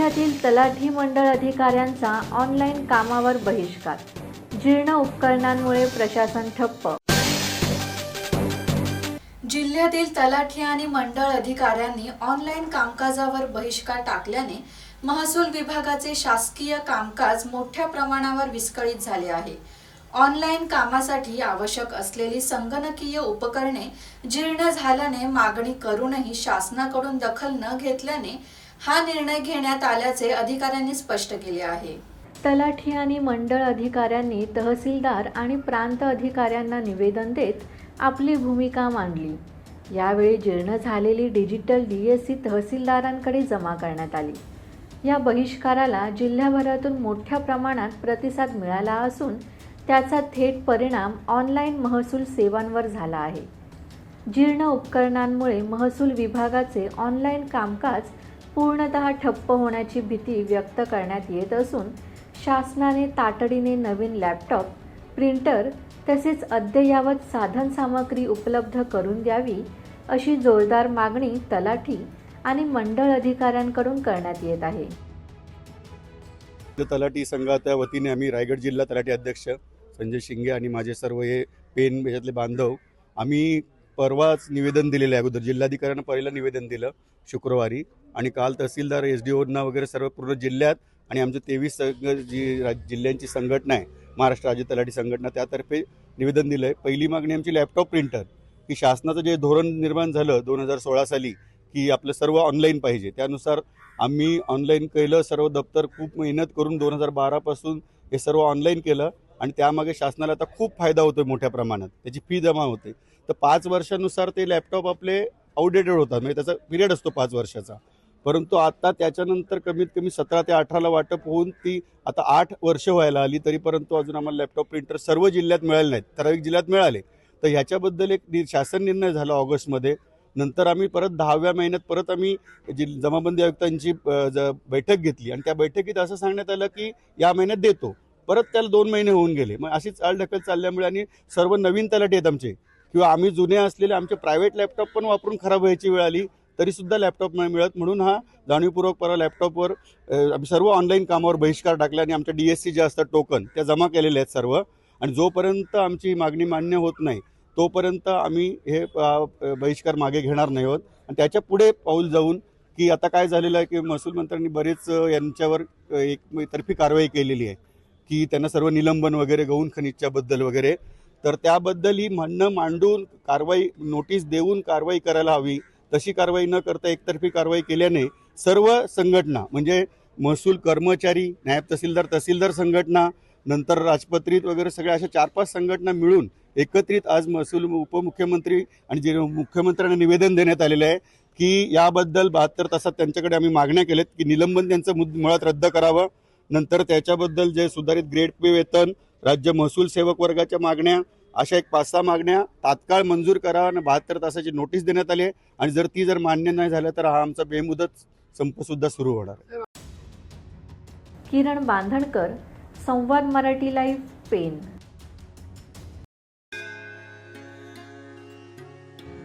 जिल्ह्यातील तलाठी मंडळ अधिकाऱ्यांचा ऑनलाईन कामावर बहिष्कार. जीर्ण उपकरणांमुळे प्रशासन ठप्प. जिल्ह्यातील तलाठी आणि मंडळ अधिकाऱ्यांनी ऑनलाईन कामकाजावर बहिष्कार टाकल्याने महसूल विभागाचे शासकीय कामकाज मोठ्या प्रमाणावर विस्कळीत झाले आहे. ऑनलाईन कामासाठी आवश्यक असलेली संगणकीय उपकरणे जीर्ण झाल्याने मागणी करूनही शासनाकडून दखल न घेतल्याने हा निर्णय घेण्यात आल्याचे अधिकाऱ्यांनी स्पष्ट केले आहे. तलाठी आणि मंडळ अधिकाऱ्यांनी तहसीलदार आणि प्रांत अधिकाऱ्यांना निवेदन देत आपली भूमिका मांडली. यावेळी जीर्ण झालेली डिजिटल डी एस सी तहसीलदारांकडे जमा करण्यात आली. या बहिष्काराला जिल्ह्याभरातून मोठ्या प्रमाणात प्रतिसाद मिळाला असून त्याचा थेट परिणाम ऑनलाईन महसूल सेवांवर झाला आहे. जीर्ण उपकरणांमुळे महसूल विभागाचे ऑनलाईन कामकाज पूर्णतः ठप्प होण्याची भीती व्यक्त करण्यात येत असून शासनाने तातडीने नवीन लॅपटॉप प्रिंटर तसेच अद्ययावत साधनसामग्री उपलब्ध करून द्यावी अशी जोरदार मागणी तलाठी आणि मंडळ अधिकाऱ्यांकडून करण्यात येत आहे. तलाठी संघाच्या वतीने आम्ही रायगड जिल्हा तलाठी अध्यक्ष संजय शिंगे आणि माझे सर्व हे पेन याच्यातले बांधव आम्ही परवाच निवेदन दिलेलं आहे अगोदर. जिल्हाधिकाऱ्यांना पहिलं निवेदन दिलं शुक्रवारी आणि काल तहसीलदार एस डी ओना वगैरे सर्व पूर्ण जिल्ह्यात आणि आमच्या तेवीस संघ जी राज- जिल्ह्यांची संघटना आहे महाराष्ट्र राज्य तलाठी संघटना त्यातर्फे निवेदन दिलं आहे पहिली मागणी आमची लॅपटॉप प्रिंटर की शासनाचं जे धोरण निर्माण झालं दोन हजार सोळा साली की आपलं सर्व ऑनलाईन पाहिजे. त्यानुसार आम्ही ऑनलाईन केलं सर्व दप्तर खूप मेहनत करून दोन हजार बारापासून हे सर्व ऑनलाईन केलं आणि त्यामागे शासनाला आता खूप फायदा होतो मोठ्या प्रमाणात. त्याची फी जमा होते. तर पाच वर्षानुसार ते लॅपटॉप आपले आउटडेटेड होतात. म्हणजे त्याचा पिरियड असतो पाच वर्षाचा. परंतु आता त्याच्यानंतर कमीत कमी सतरा ते अठराला वाटप होऊन ती आता आठ वर्ष व्हायला आली तरी परंतु अजून आम्हाला लॅपटॉप प्रिंटर सर्व जिल्ह्यात मिळाले नाहीत. ठराविक जिल्ह्यात मिळाले. तर ह्याच्याबद्दल एक नि- शासन निर्णय झाला ऑगस्टमध्ये. नंतर आम्ही परत दहाव्या महिन्यात परत आम्ही जि जमाबंदी आयुक्तांची ज- बैठक घेतली. आणि त्या बैठकीत असं सांगण्यात आलं की या महिन्यात देतो. परत त्याला दोन महिने होऊन गेले. मग अशीच चालढकल चालल्यामुळे आणि सर्व नवीन तलाठी आहेत आमचे. किंवा आम्ही जुने असलेले आमचे प्रायव्हेट लॅपटॉप पण वापरून खराब व्हायची वेळ आली तरीसुद्धा लॅपटॉप नाही मिळत. म्हणून हा जाणीवपूर्वक परवा लॅपटॉपवर आम्ही सर्व ऑनलाईन कामावर बहिष्कार टाकला आणि आमच्या डी एस सी जे असतात टोकन त्या जमा केलेल्या आहेत सर्व. आणि जोपर्यंत आमची मागणी मान्य होत नाही तोपर्यंत आम्ही हे बहिष्कार मागे घेणार नाही आहोत आणि त्याच्या पुढे पाऊल जाऊन की आता काय झालेलं आहे की महसूल मंत्र्यांनी बरेच यांच्यावर एक तर्फी कारवाई केलेली आहे. की त्यांना सर्व निलंबन वगैरे गौण खनिजच्याबद्दल वगैरे. तर त्याबद्दल ही म्हणणं मांडून कारवाई नोटीस देऊन कारवाई करायला हवी. तशी कारवाई न करता एकतर्फी कारवाई केल्याने सर्व संघटना म्हणजे महसूल कर्मचारी नायब तहसीलदार तहसीलदार संघटना नंतर राजपत्रित वगैरे सगळ्या अशा चार पाच संघटना मिळून एकत्रित आज महसूल उपमुख्यमंत्री आणि जे मुख्यमंत्र्यांना निवेदन देण्यात आलेलं आहे की याबद्दल बहात्तर तासात त्यांच्याकडे आम्ही मागण्या केल्यात की निलंबन त्यांचं मुळात रद्द करावं. नंतर त्याच्याबद्दल जे सुधारित ग्रेड पे वेतन राज्य महसूल सेवक वर्गाच्या मागण्या अशा एक पाच सहा मागण्या तात्काळ मंजूर करा आणि बहात्तर तासाची नोटीस देण्यात आली आहे. आणि जर ती जर मान्य नाही झालं तर हा आमचा बेमुदत संप सुद्धा सुरू होणार आहे. किरण बांधणकर संवाद मराठी लाईव्ह पेन.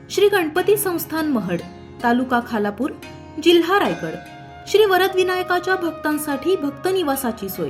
श्री गणपती संस्थान महड तालुका खालापूर जिल्हा रायगड. श्री वरद विनायकाच्या भक्तांसाठी भक्त निवासाची सोय.